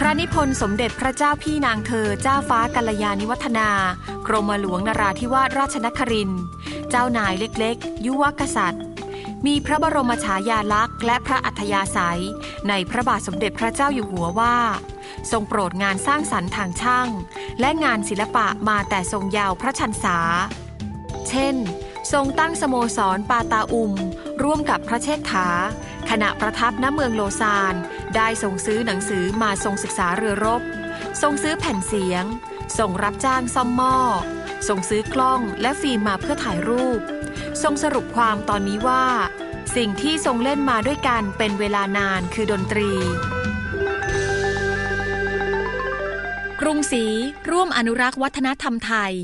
พระนิพนธ์สมเด็จพระเจ้าพี่นางเธอ เจ้าฟ้ากัลยาณิวัฒนา กรมหลวงนราธิวาสราชนคริน เจ้านายเล็กๆ ยุวกษัตริย์ มีพระบรมฉายาลักษณ์และพระอัธยาศัย ในพระบาทสมเด็จพระเจ้าอยู่หัวว่า ทรงโปรดงานสร้างสรรค์ทางช่าง และงานศิลปะมาแต่ทรงยาวพระชันษา เช่น ทรงตั้งสโมสรปาตาอุม ร่วมกับพระเชษฐาขณะประทับณเมืองโลซาน ได้ส่งซื้อหนังสือมาทรงศึกษาเรือรบทรงซื้อแผ่นเสียง ส่งรับจ้างซ่อมหม้อ ส่งซื้อกล้องและฟิล์มมาเพื่อถ่ายรูป ทรงสรุปความตอนนี้ว่า สิ่งที่ทรงเล่นมาด้วยกันเป็นเวลานานคือดนตรี กรุงศรีร่วมอนุรักษ์วัฒนธรรมไทย